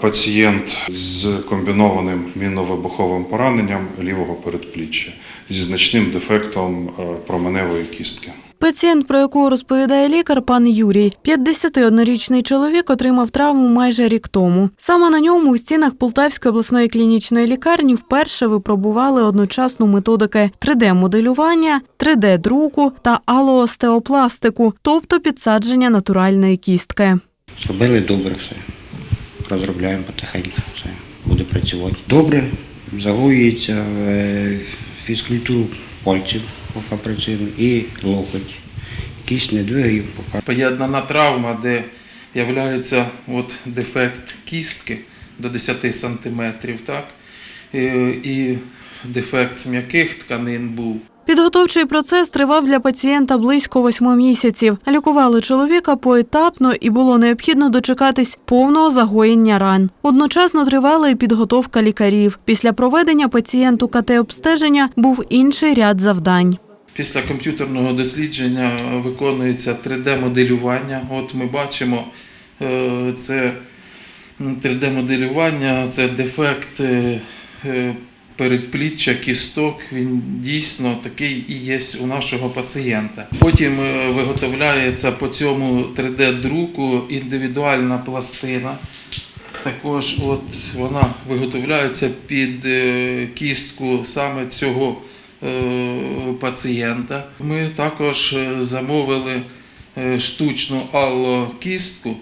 Пацієнт з комбінованим мінно-вибуховим пораненням лівого передпліччя зі значним дефектом е, променевої кістки. Пацієнт, про якого розповідає лікар, пан Юрій, 51-річний чоловік отримав травму майже рік тому. Саме на ньому у стінах Полтавської обласної клінічної лікарні вперше випробували одночасну методики 3D-моделювання, 3D-друку та алоостеопластику, тобто підсадження натуральної кістки. Зробили добре все. Розробляємо потихеньку все. Буде працювати. Добре, загоюється е, фізкультуру пальців, поки працюємо, і локоть. Кість не двигаємо, поки. Поєднана травма, де являється от дефект кістки до 10 см, так? І, і дефект м'яких тканин був. Підготовчий процес тривав для пацієнта близько восьми місяців. Лікували чоловіка поетапно і було необхідно дочекатись повного загоєння ран. Одночасно тривала і підготовка лікарів. Після проведення пацієнту КТ-обстеження був інший ряд завдань. Після комп'ютерного дослідження виконується 3D-моделювання. От ми бачимо, е, це 3D-моделювання, це дефект е, е, передпліччя, кісток. Він дійсно такий і є у нашого пацієнта. Потім е, виготовляється по цьому 3D-друку індивідуальна пластина. Також от вона виготовляється під е, кістку саме цього е, пацієнта. Ми також замовили штучну аллокістку.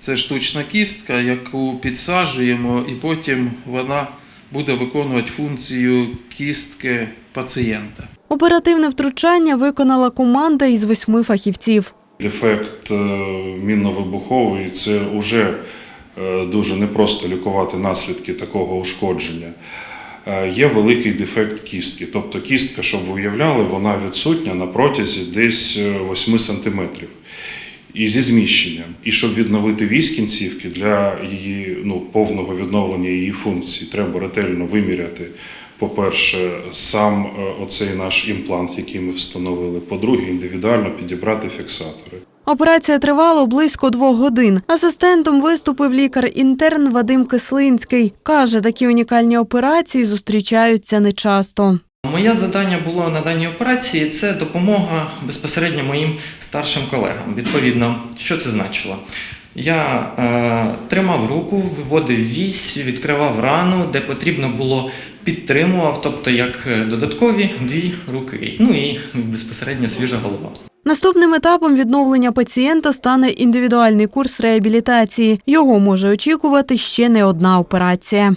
Це штучна кістка, яку підсаджуємо, і потім вона буде виконувати функцію кістки пацієнта. Оперативне втручання виконала команда із восьми фахівців. Дефект е, мінно-вибуховий це вже е, дуже непросто лікувати наслідки такого ушкодження. Е, Є великий дефект кістки, тобто кістка, щоб ви уявляли, вона відсутня на протязі десь е, 8 сантиметрів. І зі зміщенням. І щоб відновити вісь кінцівки для її ну, повного відновлення її функцій, треба ретельно виміряти, по-перше, сам е, оцей наш імплант, який ми встановили. По-друге, індивідуально підібрати фіксатори. Операція тривала близько двох годин. Асистентом виступив лікар-інтерн Вадим Кислинський. Каже, такі унікальні операції зустрічаються нечасто. Моє завдання було на даній операції це допомога безпосередньо моїм старшим колегам. Відповідно, що це значило? Я е, тримав руку, виводив вісь, відкривав рану, де потрібно було підтримував, тобто як е, додаткові дві руки. Ну і безпосередньо свіжа голова. Наступним етапом відновлення пацієнта стане індивідуальний курс реабілітації. Його може очікувати ще не одна операція.